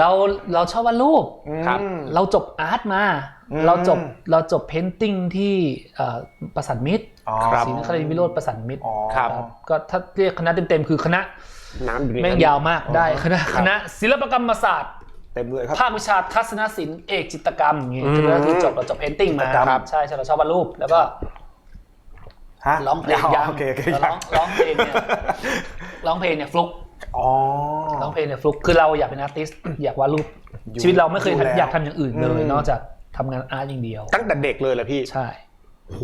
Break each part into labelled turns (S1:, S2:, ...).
S1: เราเราชอบวาดรูป
S2: ครับ
S3: อืม
S1: เราจบอาร์ตมา
S3: อืม
S1: เราจบเราจบเพนติ้งที่เอ่อประสานมิตร
S3: อ๋อ
S2: ครับ
S1: ศรีนครินทร์วิโรธประสานมิตร
S3: อ๋อ
S2: ครับ
S1: ก็ถ้าเรียกคณะเต็มๆคือคณะ
S2: น้ำอยู่ใน
S1: แม่ง
S2: นั้น
S1: ยาวมากได้คณะ
S2: ครับ
S1: คณะศิลปกรรมศาสตร์
S3: เต็มเลยครับ
S1: ภาควิชาทัศนศิลป์เอกจิตรกรรมอย่างเงี้ย
S2: อืม
S1: คือก็คือจบเราจบเพนติ้งมา
S3: จิตรกรรม
S1: ครับใช่ใช่เราชอบวาดรูปแล้วก็
S3: ฮะ
S1: ร้องเพลง
S3: อ๋อ
S1: ยัง
S3: โอเคโอเค
S1: ร้องร้องเพลงเนี่ยร้องเพลงเนี่ยฟลุก
S3: อ๋อ
S1: ร้องเพลงเนี่ยฟลุกคือเราอยากเป็นอาร์ติสต์ อยากวาดรูป
S3: อยู่
S1: ชีวิตเราไม่เคย
S3: อยู่แล้ว
S1: อยากทำอย่างอื่นเลย
S3: อืม
S1: นอกจากทำงานอาร์ตอย่างเดียว
S2: ตั้งแต่เด็กเลยเหรอพี่
S1: ใช่
S2: โอ้โห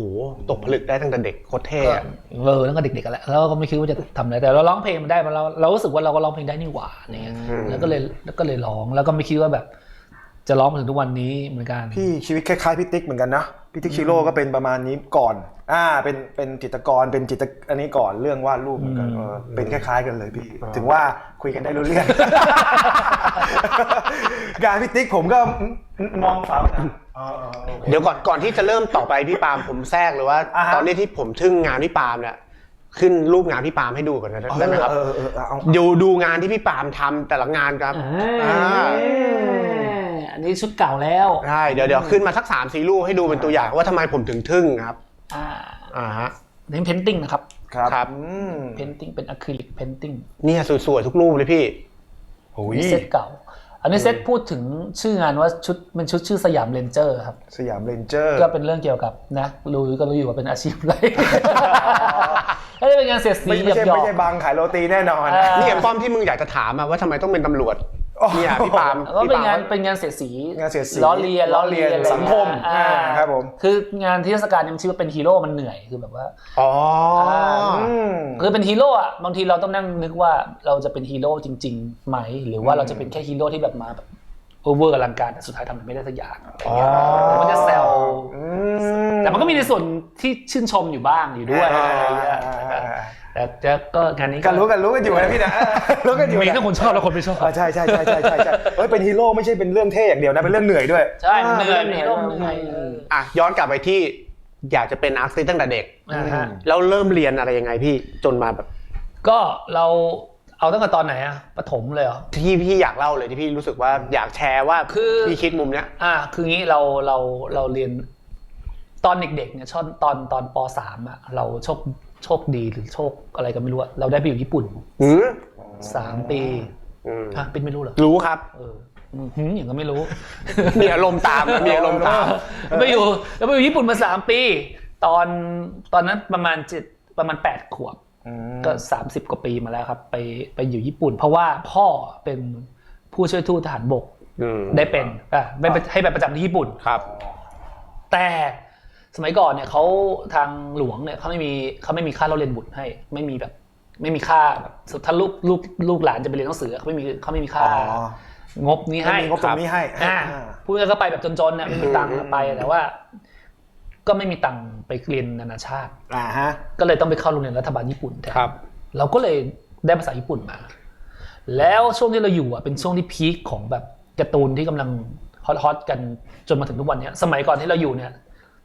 S2: ตกผลึกได้ตั้งแต่เด็กโคตรเท่
S1: ก็
S2: อะ
S1: เออตั้งแต่เด็กๆกันแล้วแล้วก็ไม่คิดว่าจะทำอะไรแต่เราร้องเพลงมันได้มาเราเรารู้สึกว่าเราก็ร้องเพลงได้นี่หว่าเนี่ย
S2: อืม
S1: แล้วก็เลยแล้วก็เลยร้องแล้วก็ไม่คิดว่าแบบ จะร้องมาถึงทุกวันนี้เหมือนกัน
S3: พี่ชีวิตคล้ายๆพี่ติ๊กเหมือนกันนะพี่ติ๊กชิโร่ก็เป็นประมาณนี้ก่อน อ่า เป็นเป็นจิตรกรเป็นจิตรอันนี้ก่อนเรื่องวาดรูปเหมือนกันเออเป็นคล้ายๆกันเลยพี่ ถึงว่าคุยกันได้รู้เรื่อง งานพี่ติ๊กผมก็มองฝังนะอ๋ออ๋อโอเค
S2: เดี๋ยวก่อนก่อนที่จะเริ่มต่อไปพี่ปาล์มผมแทรกเลยว่า
S3: อ่าฮะ
S2: ตอนนี้ที่ผมทึ่งงานพี่ปาล์มเนี่ยขึ้นรูปงานพี่ปาล์มให้ดูก่อนนะได้ไหมครับ
S3: เออเออเออเอา
S2: ดูดูงานที่พี่ปาล์มทำแต่ละงานครับ
S1: อ่า
S2: อ่า
S1: อันนี้ชุดเก่าแล้ว
S2: ใช่เดี๋ยวเดี๋ยวขึ้นมาสักสามสี่รูปให้ดูเป็นตัวอย่างว่าทำไมผมถึงทึ่งครับ
S1: อ่า
S2: อ่าฮะ
S1: เน้นเพนติ้งนะครับ
S3: ครับ
S2: ครับ
S3: อืม
S1: เพนติ้งเป็นอะคริลิกเพนติ้ง
S2: เนี่ยสวยๆทุกรูปเลยพี่
S3: โอ้ย
S1: นี่เซตเก่า อันนี้เซตพูดถึงชื่องานว่าชุดเป็นชุดชื่อสยามเรนเจอร์ครับ
S3: สยามเรนเจอร์
S1: ก็เป็นเรื่องเกี่ยวกับนะรู้ก็รู้อยู่ว่าเป็นอาชีพอะไรก็จะเป็นงานเสียดสี
S3: ไม่
S1: ห
S3: ไม่ใช่
S1: ยอก
S3: ไม่ใช่บางขายโรตีแน่นอน
S1: อ่า
S2: นี่ไอ้ป้อมที่มึงอยากจะถามอะว่าทำไมต้องเป็นตำรวจ
S3: อ๋อ
S2: เนี่ยพี่ปาล์ม
S1: ก็เป็น
S2: พี่ป
S1: งาน
S2: ล์ม
S1: เป็นงานเสียดสี
S3: งานเสียดสี
S1: ล้อเลียน
S3: ล้อเลียน
S1: อะไร
S3: สังคม
S1: อ่า
S3: อ่าครับผม
S1: คืองานที่เทศกาลยังชื่อว่าเป็นฮีโร่มันเหนื่อยคือแบบว่า
S2: อ๋อ
S3: อืม
S1: คือเป็นฮีโร่อะบางทีเราต้องนั่งนึกว่าเราจะเป็นฮีโร่จริงๆไหม หรือว่าเราจะเป็นแค่ฮีโร่ที่แบบมาแบบโอเวอร์อลังการแต่สุดท้ายทำมันไม่ได้สักอย่าง
S3: อ๋อ
S1: มันจะแซว
S3: อืม
S1: แต่มันก็มีในส่วน ที่ชื่นชมอยู่บ้างอยู่ด้วย
S3: อ่า
S1: อะไรอย่างเงี้ยแต่แต่ก็งานนี้
S3: กันรู้กันรู้กันอยู่นะพี่นะรู้กันอยู่
S1: มี
S3: นะ
S1: ทั้งคนชอบและคนไม่ชอบ
S3: อ่าใช่ใช่ใช่ใช่ใช่ใช่เฮ้ยเป็นฮีโร่ไม่ใช่เป็นเรื่องเท่อย่างเดียวนะเป็นเรื่องเหนื่อยด้วย
S1: ใช่มันเหนื่อยเป็นฮีโร่มันเหนื่อยเออ
S2: อะย้อนกลับไปที่อยากจะเป็นอาร์ติสต์ตั้งแต่เด็ก
S1: อ่าฮะ
S2: แล้วเริ่มเรียนอะไรยังไงพี่จนมาแบบ
S1: ก็เราเอาตั้งแต่ตอนไหนอะปฐมเลยเหรอ
S2: ที่พี่อยากเล่าเลยที่พี่รู้สึกว่าอยากแชร์ว่า
S1: คือ
S2: พี่คิดมุมเนี้ย
S1: อ่าคืองี้เราเราเราเรียน ตอนเด็กๆเนี่ยชอบตอนตอนปสามอะเราโชคโชคดีหรือโชคอะไรก็ไม่รู้อะเราได้ไปอยู่ญี่ปุ่น
S2: อืม
S1: สามปี
S2: อืม
S1: อะเป็นไม่รู้เหรอ
S2: รู้ครับ
S1: เอออืมหืมอย่างก็ไม่รู้
S2: มีอารมณ์ตามนะมีอารมณ์ตาม
S1: แล้วไปอยู่แล้วไปอยู่ญี่ปุ่นมาสามปี ตอนตอนนั้นประมาณเจ็ดประมาณแปดขวบ ก็30กว่าปีมาแล้วครับ ไปไปอยู่ญี่ปุ่น เพราะว่าพ่อเป็นผู้ช่วยทูตทหารบก
S2: อืม
S1: ได้เป็นอะไม่ไปให้ไปประจำที่ญี่ปุ่น
S2: ครับ
S1: แต่ สมัยก่อนเนี่ยเขาทางหลวงเนี่ยเขาไม่มีเขาไม่มีค่าเราเรียนบุตรให้ ไม่มีแบบ ไม่มีค่าแบบถ้าลูกลูกลูกหลานจะไปเรียนหนังสือเขาไม่มีเขาไม่มีค่า
S3: อ๋อ
S1: งบนี้ให้
S3: ไม่มีงบตรงนี้ให้
S1: อ่า
S3: อ่า
S1: พูดง่ายๆก็ไปแบบจนๆเนี่ยไม่มีตังค์ไปแต่ว่า ก็ไม่มีตังค์ไปเรียนนานาชาติ
S3: อ่าฮะ
S1: ก็เลยต้องไปเข้าโรงเรียนรัฐบาลญี่ปุ่นแทน
S2: ครับ
S1: เราก็เลยได้ภาษาญี่ปุ่นมา แล้วช่วงที่เราอยู่อะเป็นช่วงที่พีคของแบบการ์ตูนที่กำลังฮอตๆกันจนมาถึงทุกวันเนี้ยสมัยก่อนที่เราอยู่เนี่ย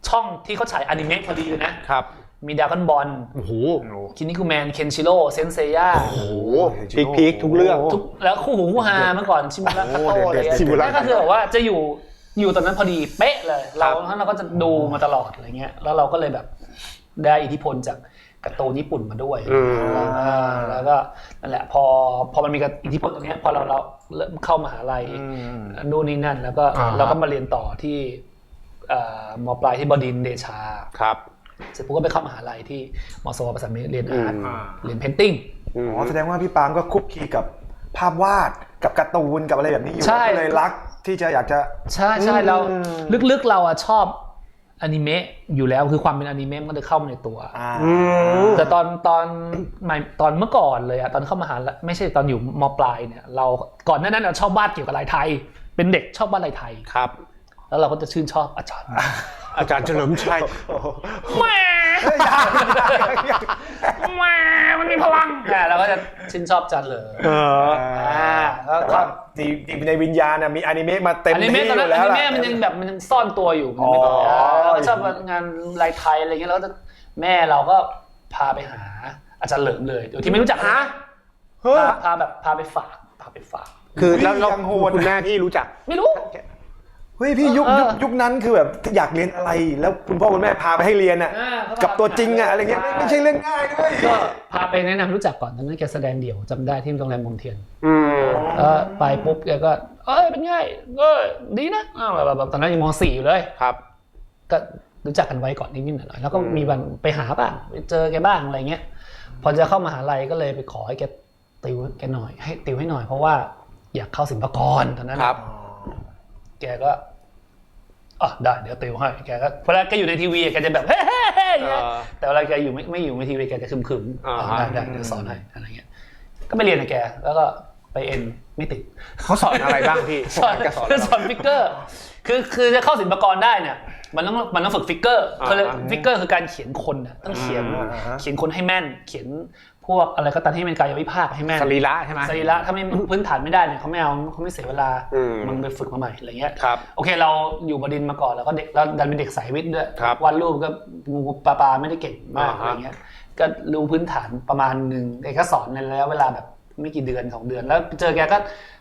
S1: ช่องที่เขาฉายอนิเมะพอดีเลยนะ
S2: ครับ
S1: มีดากอนบอล
S2: โอ้โห
S1: คินิคุแมน เคนชิโร่ เซนเซย่า
S2: โอ้โหพีคพีคทุกเรื่อง
S1: ทุกแล้วคู่หูคู่ฮาเมื่อก่อนชิมุระคาโตอะไรเงี้ย
S2: ชิมุระ
S1: นั่นก็คือแบบว่าจะอยู่อยู่ตอนนั้นพอดีเป๊ะเลย เรา
S2: ครับ
S1: ทั้งเราก็จะดูมาตลอดอะไรเงี้ย แล้วเราก็เลยแบบได้อิทธิพลจากการ์ตูนญี่ปุ่นมาด้วย
S2: อืม
S1: อ่าแล้วก็นั่นแหละพอพอมันมีการอิทธิพลตรงเนี้ยพอเราเราเริ่มเข้ามหาลัย
S3: อืม
S1: นู่นนี่นั่น แล้วก็
S2: อ่าฮะ
S1: เราก็มาเรียนต่อที่เอ่อ มปลายที่บดินทร์เดชา
S2: ครับ
S1: เสร็จปุ๊บก็ไปเข้ามหาลัยที่มสวประสานมิตรเรียนอาร์ต
S2: อืม
S1: เรียนเพนติ้ง
S2: อืม
S3: อ๋อแสดงว่าพี่ปาล์มก็คุกคีกับภาพวาดกับการ์ตูนกับอะไรแบบนี้อยู่
S1: ใช่
S3: ก็เลยรักที่จะอยากจะ
S1: ใช่ใช่
S3: อืม
S1: เราลึกๆเราอะชอบอนิเมะอยู่แล้วคือความเป็นอนิเมะมันก็เลยเข้ามาในตัว
S3: อ่า
S2: อืม
S1: แต่ตอนตอนใหม่ตอนเมื่อก่อนเลยอะตอนเข้ามหาลัยไม่ใช่ตอนอยู่มปลายเนี่ย เราก่อนหน้านั้นเราชอบวาดเกี่ยวกับลายไทย เป็นเด็กชอบวาดลายไทย
S2: ครับ
S1: แล้วเราก็จะชื่นชอบอาจารย์
S2: อาจารย์เฉลิมชัย
S1: แหม่
S3: เฮ้ยยังยังยัง
S1: แหม่มันมีพลังอะเราก็จะชื่นชอบอาจารย์เลย
S2: เออ
S1: อ่าแล้ว
S3: แต่
S1: ก็
S3: ว่าที่ที่ในวิญญาณน่ะมีอนิเมะมาเต็ม
S1: อนิ
S3: ที่
S1: เมะตอน
S3: อ
S1: นั้น
S3: ยู่
S1: อ
S3: แล้ว
S1: นิ
S3: ล่ะ
S1: เมะมันยังแบบมันยังซ่อนตัวอยู่มันไม่
S3: อ๋อ
S1: เราก็ชอบงานลายไทยอะไรเงี้ยเราก็จะแม่เราก็พาไปหาอาจารย์เหลิมเลยโดยที่ไม่รู้จัก
S2: ฮะ
S3: เฮ้ย
S1: พาพาแบบพาไปฝากพาไปฝาก
S2: คือแล้วแล้ว
S3: ยังโหด
S2: คุณแม่พี่รู้จัก
S1: ไม่รู้
S3: เฮ้ยพี่ยุค
S1: เออ
S3: ยุคยุคนั้นคือแบบอยากเรียนอะไรแล้วคุณพ่อคุณแม่พาไปให้เรียนอะ
S1: อ่าเขาพา
S3: กับตัวจริงอะอะไรเงี้ยไม่ไม่ใช่เรื่องง่ายด้วย
S1: ก็พาไปแนะนำรู้จักก่อนตอนนั้นแกแสดงเดี่ยวจำได้ที่โรงแรมมงเทียน
S2: อืม
S1: แล้วไปปุ๊บแกก็ เอ้ยเป็นไงเออดีนะอ้าวแบบแบบตอนนั้นยังมสี่อยู่เลย
S2: ครับ
S1: ก็รู้จักกันไว้ก่อนนิดๆหน่อยๆแล้วก็มีวันไปหาบ้างไปเจอแกบ้างอะไรเงี้ยพอจะเข้ามหาลัยก็เลยไปขอให้แกติวแกหน่อยให้ติวให้หน่อยเพราะว่าอยากเข้าศิลปากรตอนนั้น
S2: ครับ
S1: แกก็ อะได้เดี๋ยวติวให้แกก็เวลาแกอยู่ในทีวีแกจะแบบเฮ้ๆอย่างเงี้ย
S2: เออ
S1: แต่เวลาแกอยู่ไม่ไม่อยู่ในทีวีแกจะคึมๆ
S2: อ่า
S1: อะได้ได้เดี๋ยวสอนให้อะไรเงี้ยก็ไปเรียนกับแกแล้วก็ไปเอ็นไม่ติด
S2: เขาสอนอะไรบ้างพี่
S1: สอน
S2: แกสอนอะไร
S1: สอนฟิกเกอร์ คือคือจะเข้าศิลปากรได้เนี่ยมันต้องมันต้องฝึกฟิกเกอร์
S2: อ่า
S1: คือฟิกเกอร์คือการเขียนคนน่ะต้องเขียน
S3: อ่าฮะ
S1: เขียนคนให้แม่นเขียนพ วกอะไรก็ตามที่เป็นกายวิภาคให้แม่น
S2: สรีระใช่ไหม
S1: สรีระถ้าไม่พื้นฐานไม่ได้เนี่ยเขาไม่เอาเขาไม่เสียเวลา
S2: อืม
S1: มันไปฝึกมาใหม่อะไรเงี้ย
S2: ครับ
S1: โอเคเราอยู่บดินทร์มาก่อนแล้วก็เด็กแล้วดันเป็นเด็กสายวิทย์ด้วย
S2: ครับ
S1: วาดรูปก็งูปลาปลาไม่ได้เก่งมาก
S2: อ่าฮะ
S1: อะไรเงี้ยก็รู้พื้นฐานประมาณหนึ่งแกก็สอนในระยะเวลาแบบไม่กี่เดือนสองเดือนแล้วเจอแกก็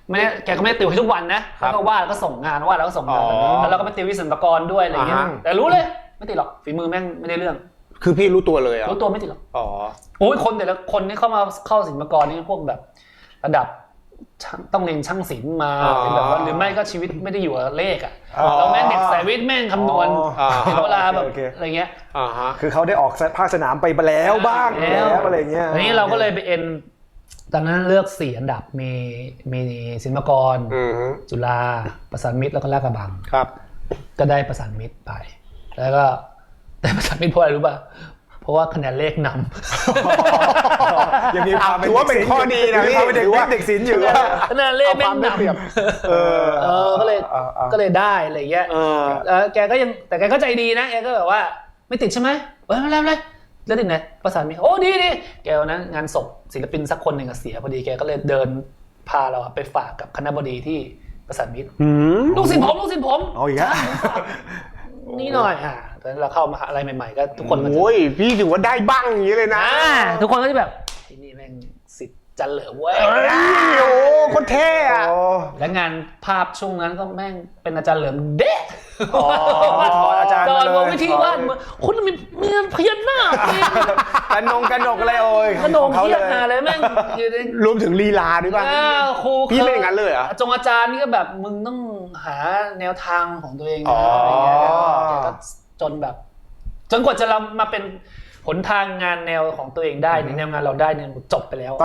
S1: ไม่ได้แกก็ไม่ได้ติวให้ทุกวันนะแล้วก็วาดแล้วก็ส่งงานวาดแล้วก็ส่งงาน
S2: อ๋อ
S1: แล้วเราก็ไปติววิศวกรด้วยอะไรเงี้ย
S2: อ่าฮะ
S1: แต่รู้เลยไม่ติดหรอกฝีมือแม่งไม่ได้เรื่อง
S2: คือพี่รู้ตัวเลยเหรอะ
S1: รู้ตัวไม่ติดหรอก
S2: อ๋อ
S1: โอ้ยคนแต่ละคนที่เข้ามาเข้าศิลปากรนี่พวกแบบ ระดับช่างต้องเรียนช่างศิลป์มา
S2: อ๋อ
S1: เป็นแบบว่าหรือไม่ก็ชีวิตไม่ได้อยู่กับเลขอะ
S3: อ๋อ
S1: เราแม่งเด็กสายวิทย์แม่งคำนวณ
S2: อ๋อ
S1: ถึงเวลาแบบ
S3: โอเคโอเค
S1: อะไรเงี้ย
S2: อ่าฮะ
S3: คือเขาได้ออกภาคสนามไปแล้วบ้าง
S1: แล้ว
S3: แล้วอะไรเงี้ย
S1: อันนี้เราก็เลยไปเอ็นตอนนั้นเลือกสี่อันดับมีมีศิลปากร
S2: อืมฮึ
S1: จุฬาประสานมิตรแล้วก็ลาดกระบัง
S2: ครับ
S1: ก็ได้ประสานมิตรไป แล้วก็ ได้ประสานมิตรเพราะอะไรรู้ป่ะเพราะว่าคะแนนเลขนำ
S3: ยังมีความ
S2: ถือว่าเป็นข้อดีนะพี่
S3: ยังมีความเป็นเด็ก
S2: ถือว่า
S3: เด็กศิลป์อยู่ว่า
S1: คะแนนเลข
S2: เอา
S1: แม่
S2: ความ
S1: ง
S2: ได้เปรียบ
S1: นำ
S3: เออ
S1: เออก็เลย
S3: อาอา
S1: ก็เลยได้อะไรเงี้ย
S2: เออ
S1: เออแกก็ยังแต่แกก็ใจดีนะแกก็แบบว่า ไม่ติดใช่ไหมเออไม่เป็นไรไม่เป็นไรแล้วติดไหนประสานมิตรโอ้ดีดีแกวันนั้นงานศพศิลปินสักคนหนึ่งอะเสียพอดีแกก็เลยเดินพาเราอะไปฝากกับคณะบดีที่ประสานมิตร
S2: อืม
S1: ลูกศิษย์ผมลูกศิษย์ผม
S3: เอาอีกแล้ว
S1: นี่หน่อยอะ ตอนนั้นเราเข้ามหาอะไรใหม่ๆก็ทุกคนก็จะ
S2: โอ้ยพี่ถือว่าได้บ้างอย่างนี้เลยนะ
S1: อ่าทุกคนก็จะแบบไอ้นี่แม่งสิทธิ์จันเหลือเว้ย
S2: เอ้ยโอ้คนเท่อะ
S3: โอ้
S1: และงานภาพช่วงนั้นก็แม่งเป็นอาจารย์เหลิมเด้
S3: อ๋อถอดอาจารย์
S1: ตอ
S3: มานเลย
S1: วงวิธีวาดมือคุณมีมีพยัญชนะจริง
S3: กันนงกันนกอะไรโอ้ย
S1: ขนม
S3: ของเขา
S1: เที
S3: เลยย
S1: หาเลยแม่งอยู่ใน
S2: รวมถึงลีลาด้วยป่ะ
S1: อ่าครู
S2: พี่เป็นอย่างนั้นเลยเหรอ
S1: จงอาจารย์นี่ก็แบบมึงต้องหาแนวทางของตัวเอง
S2: อ๋
S1: นะ
S2: ออ
S1: อะไรเงี้ยแกก็ จนแบบ จนกว่าจะเรามาเป็นหนทางงานแนวของตัวเองได้ในแนวงานเราได้เนี่ยจบไปแล้ว